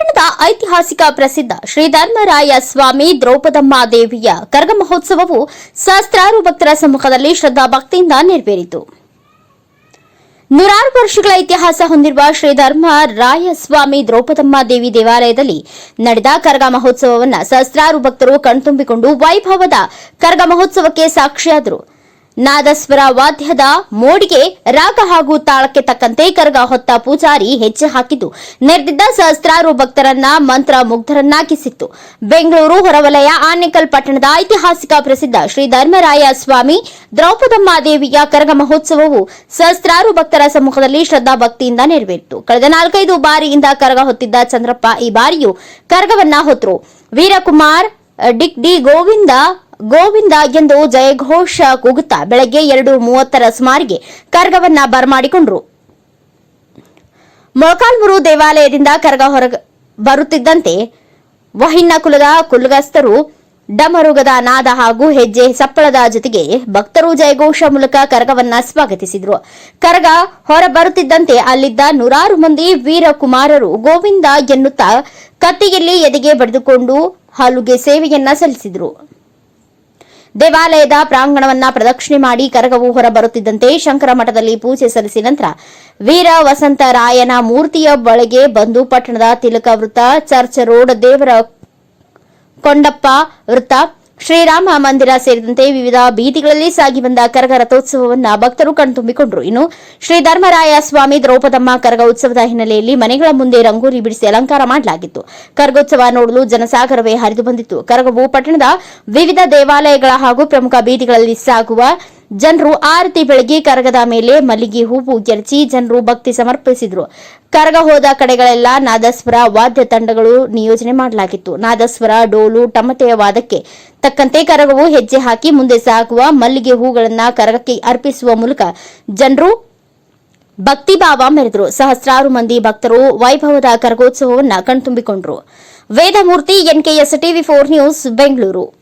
ಪಟ್ಟಣದ ಐತಿಹಾಸಿಕ ಪ್ರಸಿದ್ಧ ಶ್ರೀ ಧರ್ಮರಾಯ ಸ್ವಾಮಿ ದ್ರೌಪದಮ್ಮ ದೇವಿಯ ಕರಗ ಮಹೋತ್ಸವವು ಸಹಸ್ರಾರು ಭಕ್ತರ ಸಮ್ಮುಖದಲ್ಲಿ ಶ್ರದ್ಧಾ ಭಕ್ತಿಯಿಂದ ನೆರವೇರಿತು. ನೂರಾರು ವರ್ಷಗಳ ಇತಿಹಾಸ ಹೊಂದಿರುವ ಶ್ರೀ ಧರ್ಮ ರಾಯಸ್ವಾಮಿ ದ್ರೌಪದಮ್ಮ ದೇವಿ ದೇವಾಲಯದಲ್ಲಿ ನಡೆದ ಕರ್ಗ ಮಹೋತ್ಸವವನ್ನು ಸಹಸ್ರಾರು ಭಕ್ತರು ಕಣ್ತುಂಬಿಕೊಂಡು ವೈಭವದ ಕರಗ ಮಹೋತ್ಸವಕ್ಕೆ ಸಾಕ್ಷಿಯಾದರು. ನಾದಸ್ವರ ವಾದ್ಯದ ಮೋಡಿಗೆ ರಾಗ ಹಾಗೂ ತಾಳಕ್ಕೆ ತಕ್ಕಂತೆ ಕರಗ ಹೊತ್ತ ಪೂಜಾರಿ ಹೆಜ್ಜೆ ಹಾಕಿದ್ದು. ನೆರೆದಿದ್ದ ಸಹಸ್ರಾರು ಭಕ್ತರನ್ನ ಮಂತ್ರ ಮುಗ್ಧರನ್ನಾಗಿಸಿತ್ತು. ಬೆಂಗಳೂರು ಹೊರವಲಯ ಆನೇಕಲ್ ಪಟ್ಟಣದ ಐತಿಹಾಸಿಕ ಪ್ರಸಿದ್ಧ ಶ್ರೀ ಧರ್ಮರಾಯ ಸ್ವಾಮಿ ದ್ರೌಪದಮ್ಮ ದೇವಿಯ ಕರಗ ಮಹೋತ್ಸವವು ಸಹಸ್ರಾರು ಭಕ್ತರ ಸಮ್ಮುಖದಲ್ಲಿ ಶ್ರದ್ಧಾ ಭಕ್ತಿಯಿಂದ ನೆರವೇರಿತು. ಕಳೆದ ನಾಲ್ಕೈದು ಬಾರಿಯಿಂದ ಕರಗ ಹೊತ್ತಿದ್ದ ಚಂದ್ರಪ್ಪ ಈ ಬಾರಿಯೂ ಕರಗವನ್ನ ಹೊತ್ತರು ವೀರಕುಮಾರ್, ಡಿಕ್ ಡಿ ಗೋವಿಂದ ಗೋವಿಂದ ಎಂದು ಜಯಘೋಷ ಕೂಗುತ್ತಾ ಬೆಳಗ್ಗೆ ಎರಡು ಮೂವತ್ತರ ಸುಮಾರಿಗೆ ಕರ್ಗವನ್ನ ಬರಮಾಡಿಕೊಂಡ್ರು. ಮೊಳಕಾಲ್ಮುರು ದೇವಾಲಯದಿಂದ ಕರಗ ಹೊರ ಬರುತ್ತಿದ್ದಂತೆ ವಹಿನ್ನ ಕುಲದ ಕುಲಗಸ್ಥರು ಡಮರುಗದ ನಾದ ಹಾಗೂ ಹೆಜ್ಜೆ ಸಪ್ಪಳದ ಜೊತೆಗೆ ಭಕ್ತರು ಜಯಘೋಷ ಮೂಲಕ ಕರಗವನ್ನ ಸ್ವಾಗತಿಸಿದ್ರು. ಕರಗ ಹೊರ ಬರುತ್ತಿದ್ದಂತೆ ಅಲ್ಲಿದ್ದ ನೂರಾರು ಮಂದಿ ವೀರಕುಮಾರರು ಗೋವಿಂದ ಎನ್ನುತ್ತಾ ಕತ್ತಿಯಲ್ಲಿ ಎದೆಗೆ ಬಡಿದುಕೊಂಡು ಹಾಲುಗೆ ಸೇವೆಯನ್ನ ಸಲ್ಲಿಸಿದ್ರು. ದೇವಾಲಯದ ಪ್ರಾಂಗಣವನ್ನ ಪ್ರದಕ್ಷಿಣೆ ಮಾಡಿ ಕರಗವು ಹೊರಬರುತ್ತಿದ್ದಂತೆ ಶಂಕರ ಮಠದಲ್ಲಿ ಪೂಜೆ ಸಲ್ಲಿಸಿ ನಂತರ ವೀರ ವಸಂತರಾಯನ ಮೂರ್ತಿಯ ಬಳಿಗೆ ಬಂದು ಪಟ್ಟಣದ ತಿಲಕ ವೃತ್ತ, ಚರ್ಚ್ ರೋಡ್, ದೇವರ ಕೊಂಡಪ್ಪ ವೃತ್ತ ಶ್ರೀರಾಮ ಮಂದಿರ ಸೇರಿದಂತೆ ವಿವಿಧ ಬೀದಿಗಳಲ್ಲಿ ಸಾಗಿ ಬಂದ ಕರಗ ರಥೋತ್ಸವವನ್ನು ಭಕ್ತರು ಕಣ್ತುಂಬಿಕೊಂಡರು. ಇನ್ನು ಶ್ರೀ ಧರ್ಮರಾಯ ಸ್ವಾಮಿ ದ್ರೌಪದಮ್ಮ ಕರಗ ಉತ್ಸವದ ಹಿನ್ನೆಲೆಯಲ್ಲಿ ಮನೆಗಳ ಮುಂದೆ ರಂಗೋಲಿ ಬಿಡಿಸಿ ಅಲಂಕಾರ ಮಾಡಲಾಗಿತ್ತು. ಕರಗೋತ್ಸವ ನೋಡಲು ಜನಸಾಗರವೇ ಹರಿದು ಬಂದಿತ್ತು. ಕರಗವು ಪಟ್ಟಣದ ವಿವಿಧ ದೇವಾಲಯಗಳ ಹಾಗೂ ಪ್ರಮುಖ ಬೀದಿಗಳಲ್ಲಿ ಸಾಗುವ ಜನರು ಆರತಿ ಬೆಳಗ್ಗೆ ಕರಗದ ಮೇಲೆ ಮಲ್ಲಿಗೆ ಹೂವು ಎರಚಿ ಜನರು ಭಕ್ತಿ ಸಮರ್ಪಿಸಿದ್ರು. ಕರಗ ಹೋದ ಕಡೆಗಳೆಲ್ಲ ನಾದಸ್ವರ ವಾದ್ಯ ತಂಡಗಳು ನಿಯೋಜನೆ ಮಾಡಲಾಗಿತ್ತು. ನಾದಸ್ವರ, ಡೋಲು, ಟಮಟೆಯ ವಾದಕ್ಕೆ ತಕ್ಕಂತೆ ಕರಗವು ಹೆಜ್ಜೆ ಹಾಕಿ ಮುಂದೆ ಸಾಗುವ ಮಲ್ಲಿಗೆ ಹೂಗಳನ್ನ ಕರಗಕ್ಕೆ ಅರ್ಪಿಸುವ ಮೂಲಕ ಜನರು ಭಕ್ತಿ ಭಾವ ಮೆರೆದರು. ಸಹಸ್ರಾರು ಮಂದಿ ಭಕ್ತರು ವೈಭವದ ಕರಗೋತ್ಸವವನ್ನು ಕಣ್ತುಂಬಿಕೊಂಡರು. Vedamurthy NKS TV four news, Bengaluru.